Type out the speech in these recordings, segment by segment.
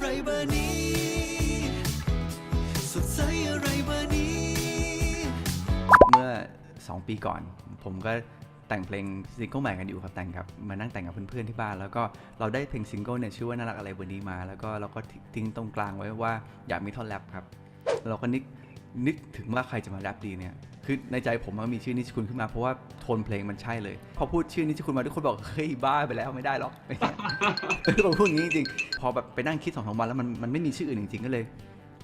อะไรเบอร์นี้ สดใสอะไรเบอร์นี้ เมื่อ 2 ปีก่อน ผมก็แต่งเพลงซิงเกิลใหม่กันอยู่ครับแต่งกับมานั่งแต่งกับเพื่อนๆที่บ้าน แล้วก็เราได้เพลงซิงเกิลเนี่ยชื่อว่าน่ารักอะไรวันนี้มา แล้วก็เราก็ทิ้งตรงกลางไว้ว่าอยากมีท่อนแรปครับ เราก็นึกนึกถึงว่าใครจะมาแรปดีเนี่ย คือในใจผมมันมีชื่อนิชคุณขึ้นมาเพราะว่าโทนเพลงมันใช่เลย พอพูดชื่อนิชคุณมาทุกคนบอกเฮ้ยบ้าไปแล้วไม่ได้หรอกไม่ใช่ผมพูดอย่างนี้จริงพอแบบไปนั่งคิดสองสามวันแล้วมันมันไม่มีชื่ออื่นจริงๆก็เลย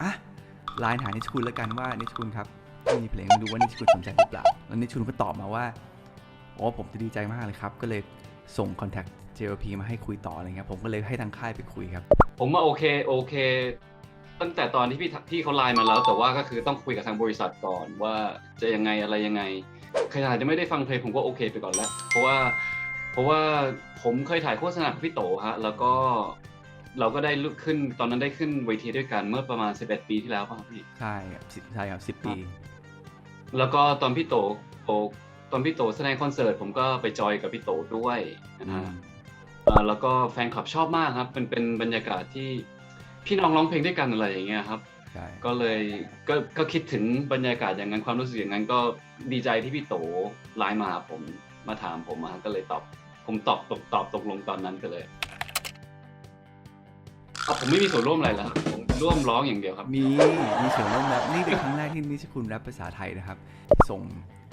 อะไลน์หานิชคุณแล้วกันว่านิชคุณครับมีเพลงดูว่านิชคุณสนใจหรือเปล่าแล้วนิชคุณก็ตอบมาว่าโอ้ผมจะดีใจมากเลยครับ ก็เลยส่งคอนแทค JLP มาให้คุยต่ออะไรเงี้ยผมก็เลยให้ทางค่ายไปคุยครับ ผมว่าโอเคโอเค ตั้งแต่ตอนที่พี่พี่เขาไลน์มาแล้ว แต่ว่าก็คือต้องคุยกับทางบริษัทก่อนว่าจะยังไงอะไรยังไงขนาดจะไม่ได้ฟังเพลงผมก็โอเคไปก่อนแล้ว เพราะว่าเพราะว่าผมเคยถ่ายโฆษณากับพี่โตฮะแล้วก็เราก็ได้ลุกขึ้นตอนนั้นได้ขึ้นเวทีด้วยกันเมื่อประมาณ 11 ปีที่แล้วป่ะครับพี่ใช่ครับสิบใช่ครับสิบปี แล้วก็ตอนพี่โตโตตอนพี่โตแสดงคอนเสิร์ตผมก็ไปจอยกับพี่โตด้วยนะฮะอ่าแล้วก็แฟนคลับชอบมากครับเป็นเป็นบรรยากาศที่ พี่น้องร้องเพลงด้วยกันอะไรอย่างเงี้ยครับ ใช่ก็เลยก็ก็คิดถึงบรรยากาศอย่างนั้นความรู้สึกอย่างนั้นก็ดีใจที่พี่โตไลน์มาหาผมมาถามผมมาก็เลยตอบผมตอบตอบตอบตกลงตอนนั้นก็เลยอะผมไม่มีส่วนร่วมอะไรแล้วครับผมร่วมร้องอย่างเดียวครับ มีมีเสียงร่วมแรปนี่เป็นครั้งแรกที่นิชคุณแรปภาษาไทยนะครับ ส่ง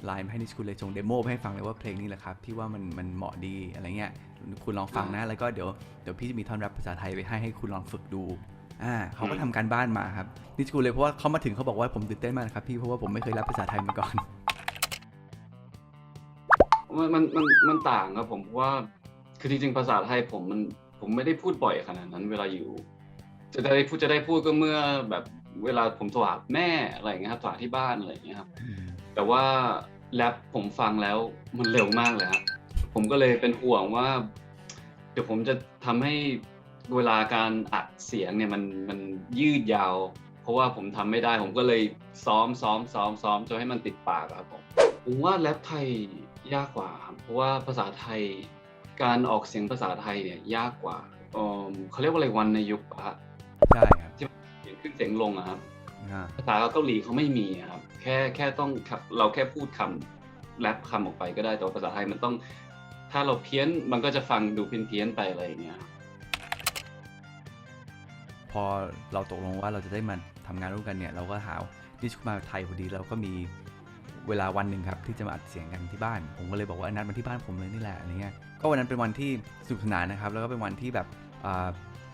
ไลน์มาให้นิชคุณเลยส่งเดโมไปให้ฟังเลยว่าเพลงนี้แหละครับที่ว่ามันมันเหมาะดีอะไรเงี้ยคุณลองฟังนะแล้วก็เดี๋ยวเดี๋ยวพี่จะมีท่อนแรปภาษาไทยไปให้ให้คุณลองฝึกดู อ่าเขาก็ทำการบ้านมาครับนิชคุณเลยเพราะว่าเขามาถึงเขาบอกว่าผมตื่นเต้นมากนะครับพี่เพราะว่าผมไม่เคยแรปภาษาไทยมาก่อนมันมันมันมันต่างครับผมเพราะว่าคือจริงๆภาษาไทยผมมันผมไม่ได้พูดบ่อยขนาดนั้น เวลาอยู่ จะได้พูดจะได้พูดก็เมื่อแบบเวลาผมโทรหาแม่อะไรอย่างเงี้ยครับโทรหาที่บ้านอะไรอย่างเงี้ยครับแต่ว่าแรปผมฟังแล้วมันเร็วมากเลยครับผมก็เลยเป็นห่วงว่า เดี๋ยวผมจะทำให้ เวลาการอัดเสียงเนี่ยมันมันยืดยาว เพราะว่าผมทำไม่ได้ผมก็เลยซ้อมซ้อมซ้อมซ้อมจนให้มันติดปากอะครับผมผมว่าแรปไทยยากกว่าครับเพราะว่าภาษาไทย การออกเสียงภาษาไทยเนี่ยยากกว่าเอิ่มเขาเรียกว่าอะไรวันในยุคอะฮะใช่ครับเสียงขึ้นเสียงลงอะครับอ่าภาษาเกาหลีเขาไม่มีอะครับแค่แค่ต้องครับเราแค่พูดคำแรปคำออกไปก็ได้แต่ว่าภาษาไทยมันต้อง ถ้าเราเพี้ยนมันก็จะฟังดูเพี้ยนเพี้ยนๆไปอะไรอย่างเงี้ยครับ พอเราตกลงว่าเราจะได้มาทำงานร่วมกันเนี่ย เราก็หานิชุมาไทยพอดีเราก็มีเวลาวันหนึ่งครับที่จะมาอัดเสียงกันที่บ้าน ผมก็เลยบอกว่านัดมาที่บ้านผมเลยนี่แหละอะไรเงี้ยก็วันนั้นเป็นวันที่สนุกสนานนะครับ แล้วก็เป็นวันที่แบบอ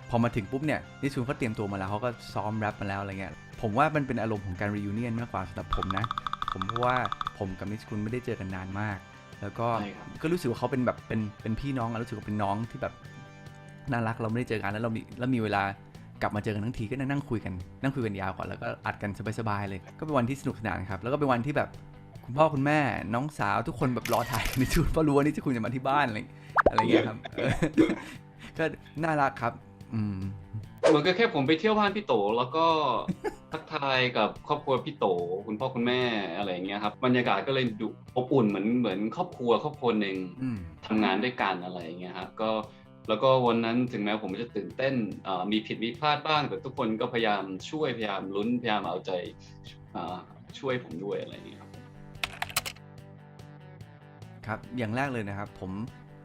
พอมาถึงปุ๊บเนี่ยนิชคุณเขาเตรียมตัวมาแล้วเขาก็ซ้อมแรปมาแล้วอะไรเงี้ยผมว่ามันเป็นอารมณ์ของการ reunion มากกว่าสำหรับผมนะ ผมเพราะว่าผมกับนิชคุณไม่ได้เจอกันนานมาก แล้วก็ก็รู้สึกว่าเขาเป็นแบบเป็นเป็นพี่น้องรู้สึกว่าเป็นน้องที่แบบน่ารักเราไม่ได้เจอกันแล้วเรามีแล้วมีเวลา กลับมาเจอกันทั้งทีก็นั่งคุยกันนั่งคุยกันยาวก่อนแล้วก็อัดกันสบายๆเลย ก็เป็นวันที่สนุกสนานครับแล้วก็เป็นวันที่แบบคุณพ่อคุณแม่น้องสาวทุกคนแบบรอถ่ายนิชคุณเพราะรู้ว่านิชคุณจะมาที่บ้านอะไรอะไรอย่างเงี้ยครับเออก็น่ารักครับ อืมเหมือนก็แค่ผมไปเที่ยวบ้านพี่โต แล้วก็ทักทายกับครอบครัวพี่โต คุณพ่อคุณแม่อะไรอย่างเงี้ยครับบรรยากาศก็เลยดูอบอุ่นเหมือนเหมือนครอบครัวครอบครัวหนึ่งอืมทำงานด้วยกันอะไรอย่างเงี้ยครับก็ แล้วก็วันนั้นถึงแม้ผมจะตื่นเต้นอ่ามีผิดมีพลาดบ้าง แต่ทุกคนก็พยายามช่วยพยายามลุ้นพยายามเอาใจอ่าช่วยผมด้วยอะไรอย่างเงี้ยครับครับอย่างแรกเลยนะครับผม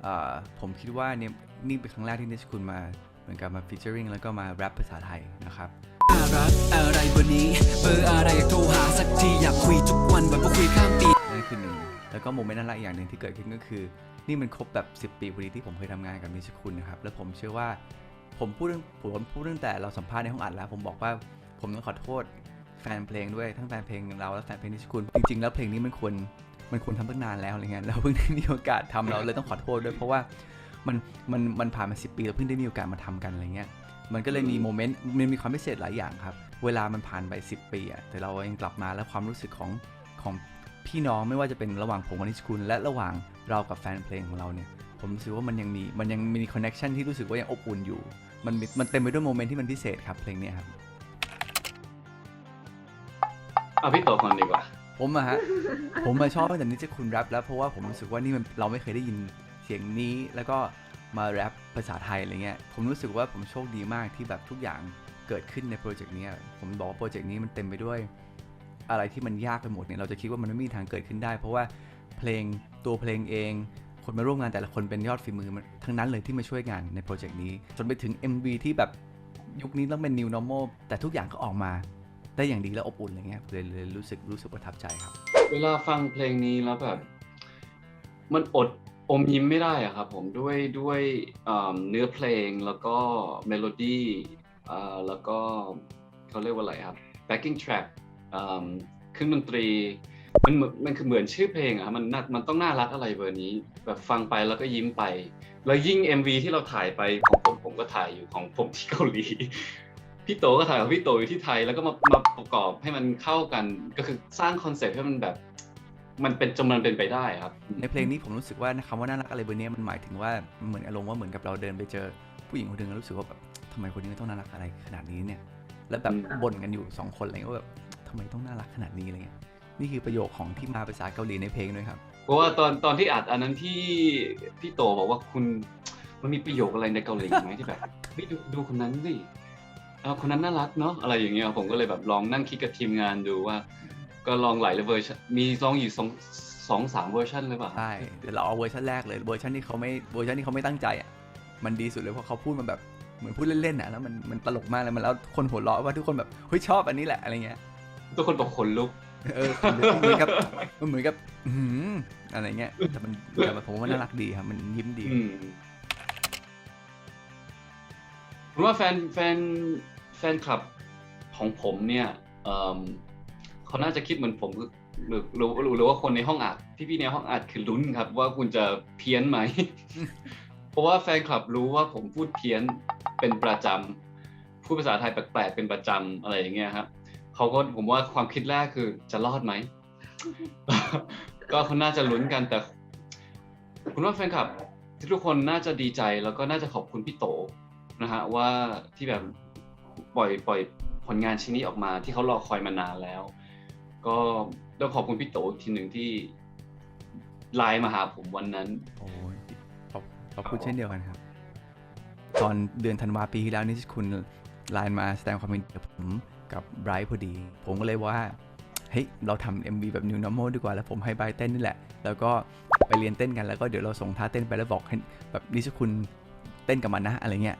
เอ่อผมคิดว่าเนี่ยนี่เป็นครั้งแรกที่นิชคุณมาเหมือนกับมาฟีเจอริงแล้วก็มาแรปภาษาไทยนะครับน่ารักอะไรเบอร์นี้เบอร์อะไรอยากโทรหาสักทีอยากคุยทุกวันแบบว่าคุยข้ามปีนั่นคือหนึ่งแล้วก็โมเมนต์น่ารักอีกอย่างหนึ่งที่เกิดขึ้นก็คือ นี่มันครบแบบ 10 ปีพอดีที่ผมเคยทำงานกับนิชคุณนะครับ แล้วผมเชื่อว่าผมพูดเรื่องผมพูดตั้งแต่เราสัมภาษณ์ในห้องอัดแล้ว ผมบอกว่าผมต้องขอโทษแฟนเพลงด้วยทั้งแฟนเพลงเราและแฟนเพลงนิชคุณ จริง ๆ แล้วเพลงนี้มันควรมันควรทำตั้งนานแล้วอะไรเงี้ยเราเพิ่งได้มีโอกาสทำเราเลยต้องขอโทษด้วย เพราะว่ามันมันมันผ่านมา10ปีเราเพิ่งได้มีโอกาสมาทำกันอะไรเงี้ย มันก็เลยมีโมเมนต์มันมีความพิเศษหลายอย่างครับ เวลามันผ่านไป 10 ปีอะแต่เรายังกลับมาแล้วความรู้สึกของของ พี่น้องไม่ว่าจะเป็นระหว่างผมกับนิชคุณ และระหว่างเรากับแฟนเพลงของเราเนี่ยผมรู้สึกว่ามันยังมีมันยังมีคอนเน็ชันที่รู้สึกว่ายังอบอุ่นอยู่ มันมีมันเต็มไปด้วยโมเมนต์ที่มันพิเศษครับเพลงเนี้ยครับเอาพี่โตก่อนดีกว่า ผมอะฮะ ผมมาชอบตั้งแต่นิชคุณแรปแล้วเพราะว่าผมรู้สึกว่านี่มันเราไม่เคยได้ยินเสียงนี้แล้วก็มาแรปภาษาไทยอะไรเงี้ย ผมรู้สึกว่าผมโชคดีมากที่แบบทุกอย่างเกิดขึ้นในโปรเจกต์เนี้ยผมบอกว่าโปรเจกต์นี้มันเต็มไปด้วย อะไรที่มันยากไปหมดเนี่ยเราจะคิดว่ามันไม่มีทางเกิดขึ้นได้ เพราะว่าเพลงตัวเพลงเอง คนมาร่วมงานแต่ละคนเป็นยอดฝีมือทั้งนั้นเลยที่มาช่วยงานในโปรเจกต์นี้ จนไปถึง MV ที่แบบยุคนี้ต้องเป็น new normal แต่ทุกอย่างก็ออกมาได้อย่างดีและอบอุ่นอะไรเงี้ยเลยเลยรู้สึกรู้สึกประทับใจครับ เวลาฟังเพลงนี้แล้วแบบ มันอดอมยิ้มไม่ได้อะครับผมด้วยด้วยเนื้อเพลงแล้วก็เมโลดี้แล้วก็เขาเรียกว่าอะไรครับ backing track อ่าเครื่องดนตรีมันเหมือนมันคือเหมือนชื่อเพลงอะครับมันน่ามันต้องน่ารักอะไรเบอร์นี้ แบบฟังไปแล้วก็ยิ้มไป แล้วยิ่ง MV ที่เราถ่ายไปของผมผมก็ถ่ายอยู่ของผมที่เกาหลีพี่โตก็ถ่ายของพี่โตอยู่ที่ไทยแล้วก็มามาประกอบให้มันเข้ากันก็คือสร้างคอนเซ็ปต์ให้มันแบบ มันเป็นจนมันเป็นไปได้ครับ ในเพลงนี้ผมรู้สึกว่าคำว่าน่ารักอะไรเบอร์เนี้ยมันหมายถึงว่าเหมือนอารมณ์ว่าเหมือนกับเราเดินไปเจอผู้หญิงคนหนึ่งแล้วรู้สึกว่าแบบทำไมคนนี้ต้องน่ารักอะไรขนาดนี้เนี่ยแล้วแบบอืมบ่นกันอยู่สองคนอะไรเงี้ยว่าแบบ ทำไมต้องน่ารักขนาดนี้อะไรเงี้ยนี่คือประโยคของที่มาภาษาเกาหลีในเพลงด้วยครับ เพราะว่าตอนตอนที่อัดอันนั้นที่พี่โตบอกว่าคุณมันมีประโยคอะไรในเกาหลีไหมที่แบบเฮ้ยดูดูคนนั้นสิเอาคนนั้นน่ารักเนาะอะไรอย่างเงี้ยผมก็เลยแบบลองนั่งคิดกับทีมงานดูว่า ก็ลองหลายเวอร์ชันมีลองอยู่สองสองสามเวอร์ชันหรือเปล่าใช่แต่เราเอาเวอร์ชันแรกเลยเวอร์ชันที่เขาไม่เวอร์ชันที่เขาไม่ตั้งใจอะมันดีสุดเลยเพราะเขาพูดมาแบบเหมือนพูดเล่นๆอะแล้วมันมันตลกมากเลยมันแล้วคนหัวเราะว่าทุกคนแบบเฮ้ยชอบอันนี้แหละอะไรเงี้ย ทุกคนบอกขนลุก เออเหมือนกับมันเหมือนกับอื้อหืออะไรเงี้ยแต่มันแต่ผมว่าน่ารักดีครับ มันยิ้มดีอืมผมว่าแฟนแฟนแฟนคลับของผมเนี่ยเอิ่มเขาน่าจะคิดเหมือนผมหรือหรือหรือหรือว่าคนในห้องอัดพี่ๆในห้องอัดคือลุ้นครับ ว่าคุณจะเพี้ยนไหม เพราะว่าแฟนคลับรู้ว่าผมพูดเพี้ยนเป็นประจำพูดภาษาไทยแปลกๆเป็นประจำอะไรอย่างเงี้ยครับ เขาก็ผมว่าความคิดแรกคือจะรอดไหม ก็เขาน่าจะลุ้นกันแต่ คุณว่าแฟนคลับทุกคนน่าจะดีใจแล้วก็น่าจะขอบคุณพี่โตนะฮะว่าที่แบบปล่อยปล่อยผลงานชิ้นนี้ออกมาที่เขารอคอยมานานแล้ว ก็ต้องขอบคุณพี่โตอีกทีหนึ่งที่ไลน์มาหาผมวันนั้นโอ้ยขอบขอบคุณเช่นเดียวกันครับ ตอนเดือนธันวาปีที่แล้วนี่คุณไลน์มาแสดงความยินดีกับผม กับไบรท์พอดี ผมก็เลยว่าเฮ้ยเราทำ MV แบบ New Normal ดีกว่า แล้วผมให้ไบรท์เต้นนี่แหละ แล้วก็ไปเรียนเต้นกันแล้วก็เดี๋ยวเราส่งท่าเต้นไปแล้วบอกให้แบบนิชคุณเต้นกับมันนะอะไรเงี้ย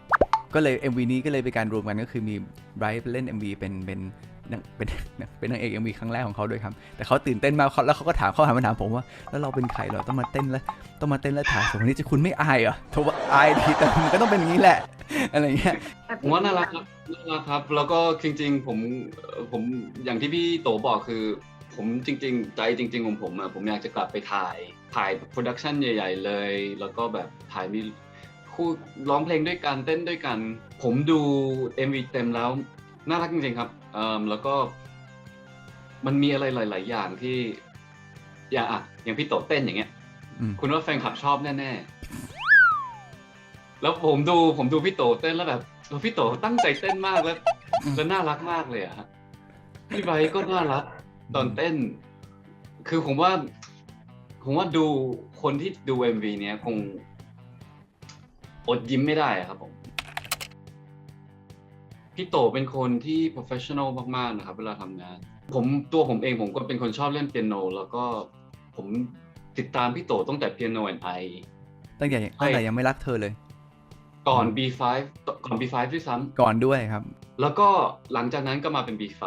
ก็เลย MV นี้ก็เลยเป็นการรวมกันก็คือมีไบรท์เล่น MV เป็นเป็นเป็นเป็นนางเอก MV ครั้งแรกของเขาด้วยครับ แต่เขาตื่นเต้นมากเขาแล้วเขาก็ถามเขาหันมาถามผมว่า แล้วเราเป็นใครเรอต้องมาเต้นแล้วต้องมาเต้นแล้วถ่ายส่งนี้จะคุณไม่อายเหรอทว่าอายดีแต่มันก็ต้องเป็นอย่างนี้แหละอะไรเงี้ย ผมว่าน่ารักครับน่ารักครับ แล้วก็จริง ๆ ผมเอ่อผมอย่างที่พี่โตบอกคือ ผมจริง ๆ ใจจริง ๆ ของผมอะผมอยากจะกลับไปถ่ายถ่ายโปรดักชันใหญ่ ๆ เลย แล้วก็แบบถ่ายมีคู่ร้องเพลงด้วยกันเต้นด้วยกัน ผมดู MV เต็มแล้ว น่ารักจริง ๆ ครับเอิ่มแล้วก็มันมีอะไรหลาย ๆ อย่างที่ อย่างอะอย่างพี่โตเต้นอย่างเงี้ยอืมคุณว่าแฟนคลับชอบแน่ ๆ แล้วผมดูผมดูพี่โตเต้นแล้วแบบ เออพี่โตตั้งใจเต้นมากแล้วแล้วน่ารักมากเลยอะฮะพี่ไบร์ทก็น่ารักตอนเต้น คือผมว่า ผมว่าดูคนที่ดู MV เนี้ยคง อดยิ้มไม่ได้อะครับผม พี่โตเป็นคนที่ professional มาก ๆ นะครับ เวลาทำงาน ผมตัวผมเองผมก็เป็นคนชอบเล่นเปียโน แล้วก็ผมติดตามพี่โตตั้งแต่ Piano and I ตั้งแต่ตั้งแต่ยังไม่รักเธอเลย ก่อน B5 ก่อน B5 ด้วยซ้ำก่อนด้วยครับ แล้วก็หลังจากนั้นก็มาเป็น B5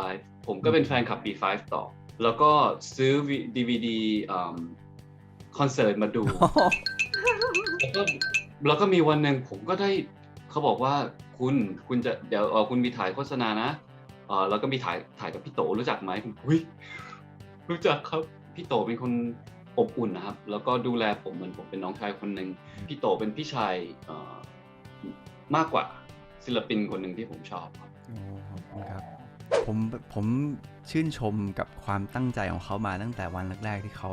ผมก็เป็นแฟนคลับ B5 ต่อ แล้วก็ซื้อ DVD อืมคอนเสิร์ตมาดู แล้วก็แล้วก็มีวันหนึ่งผมก็ได้เขาบอกว่าคุณคุณจะเดี๋ยวเอ่อคุณมีถ่ายโฆษณานะเออแล้วก็มีถ่ายถ่ายกับพี่โตรู้จักไหมผมอุ้ยรู้จักครับพี่โตเป็นคนอบอุ่นนะครับ แล้วก็ดูแลผมเหมือนผมเป็นน้องชายคนหนึ่งพี่โตเป็นพี่ชายเอ่อ มากกว่าศิลปินคนหนึ่งที่ผมชอบครับโอ้ขอบคุณครับผมผมชื่นชมกับความตั้งใจของเขามาตั้งแต่วันแรกๆที่เขา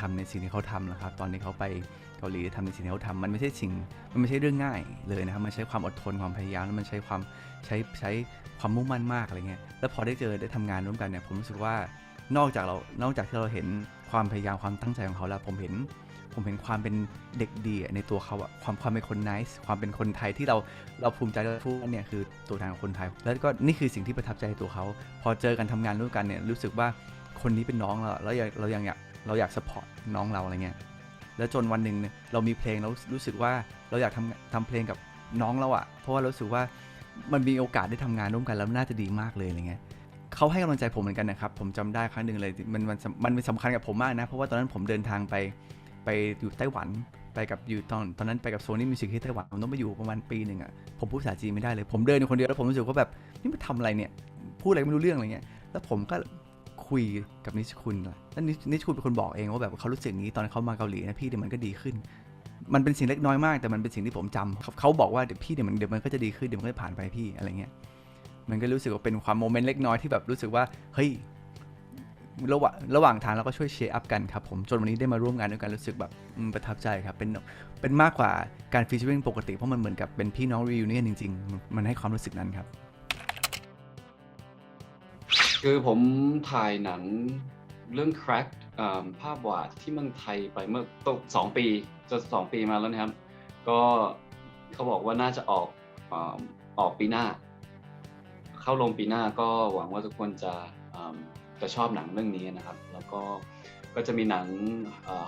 ทำาในสิ่งที่เขาทำนะครับ ตอนที่เขาไปเกาหลีทำในสิ่งที่เขาทำมันไม่ใช่สิ่งมันไม่ใช่เรื่องง่ายเลยนะครับมันใช้ความอดทนความพยายามแล้วมันใช้ความใช้ใช้ความมุ่งมั่นมากอะไรเงี้ยแล้วพอได้เจอได้ทำงานร่วมกันเนี่ยผมรู้สึกว่านอกจากเรานอกจากที่เราเห็นความพยายามความตั้งใจของเขาแล้วผมเห็น ผมเห็นความเป็นเด็กดีในตัวเขาอะความความเป็นคน nice ความเป็นคนไทยที่เราเราภูมิใจและพูดเนี่ยคือตัวแทนของคนไทย แล้วก็นี่คือสิ่งที่ประทับใจในตัวเขา พอเจอกันทำงานร่วมกันเนี่ยรู้สึกว่าคนนี้เป็นน้องเราแล้วยังเรายังอยากเราอยากสปอร์ตน้องเราอะไรเงี้ยแล้วจนวันหนึ่งเเรามีเพลงแล้วรู้สึกว่าเราอยากทำทำเพลงกับน้องเราอะเพราะว่าเรารู้สึกว่ามันมีโอกาสได้ทำงานร่วมกันแล้วน่าจะดีมากเลยอะไรเงี้ยเขาให้กำลังใจผมเหมือนกันนะครับ ผมจำได้ครั้งหนึ่งเลย มันมันมันเป็นสำคัญกับผมมากนะ เพราะว่าตอนนั้นผมเดินทางไป ไปอยู่ไต้หวันไปกับอยู่ตอนตอนนั้นไปกับโซนี่มิวสิกที่ไต้หวันผมต้องไปอยู่ประมาณปีหนึ่งอะผมพูดภาษาจีนไม่ได้เลย ผมเดินอยู่คนเดียวแล้วผมรู้สึกว่าแบบนี่มันทำอะไรเนี่ย พูดอะไรไม่รู้เรื่องอะไรเงี้ยแล้วผมก็คุยกับนิชคุณแล้วนิชคุณเป็นคนบอกเองว่าแบบเขารู้สึกนี้ตอนเขามาเกาหลีนะพี่เดี๋ยวมันก็ดีขึ้น มันเป็นสิ่งเล็กน้อยมาก แต่มันเป็นสิ่งที่ผมจำเขาเขาบอกว่าเดี๋ยวพี่เดี๋ยวมันเดี๋ยวมันก็จะดีขึ้นเดี๋ยวมันก็จะผ่านไปพี่อะไรเงี้ยมันก็รู้สึกว่าเป็นความโมเมนต์เล็กน้อยที่แบบรู้สึกว่าเฮ้ย ระหว่างระหว่างทางเราก็ช่วยเชียร์อัพกันครับผมจนวันนี้ได้มาร่วมงานด้วยกันรู้สึกแบบประทับใจครับเป็นเป็นมากกว่าการฟีเจอริงปกติเพราะมันเหมือนกับเป็นพี่น้องรีวิวเนี่ยจริง ๆ มันให้ความรู้สึกนั้นครับ คือผมถ่ายหนังเรื่อง crack ภาพวาดที่เมืองไทยไปเมื่อตกสองปีจะสองปีมาแล้วนะครับ ก็เขาบอกว่าน่าจะออกอออกปีหน้า เข้าลงปีหน้าก็หวังว่าทุกคนจะ จะชอบหนังเรื่องนี้นะครับ แล้วก็ก็จะมีหนัง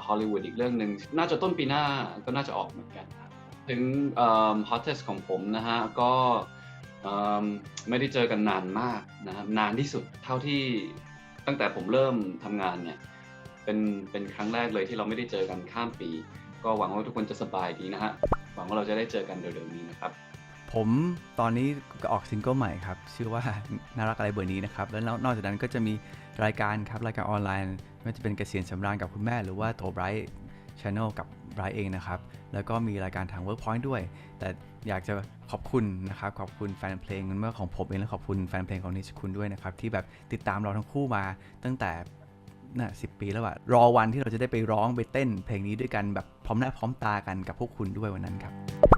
ฮอลลีวูดอีกเรื่องหนึ่งน่าจะต้นปีหน้าก็น่าจะออกเหมือนกันครับถึงฮอตเทสของผมนะฮะก็ไม่ได้เจอกันนานมากนะครับนานที่สุดเท่าที่ตั้งแต่ผมเริ่มทำงานเนี่ยเป็นเป็นครั้งแรกเลยที่เราไม่ได้เจอกันข้ามปี ก็หวังว่าทุกคนจะสบายดีนะฮะหวังว่าเราจะได้เจอกันเร็วๆนี้นะครับผมตอนนี้ก็ออกซิงเกิลใหม่ครับ ชื่อว่าน่ารักอะไรเบอร์นี้นะครับ แล้วนอกจากนั้นก็จะมี รายการครับรายการออนไลน์ไม่ว่าจะเป็นเกษียณสำราญกับคุณแม่ หรือว่าโตไบรท์ช n น l กับไบรท์เองนะครับ แล้วก็มีรายการทาง Workpoint ด้วย แต่อยากจะขอบคุณนะครับ ขอบคุณแฟนเพลงเมื่อของผมเองและขอบคุณแฟนเพลงของนิชคุณด้วยนะครับ ที่แบบติดตามเราทั้งคู่มาตั้งแต่น่ะสิปีแล้วอะรอวันที่เราจะได้ไปร้องไปเต้น เพลงนี้ด้วยกันแบบพร้อมหน้าพร้อมตากันกับพวกคุณด้วยวันนั้นครับ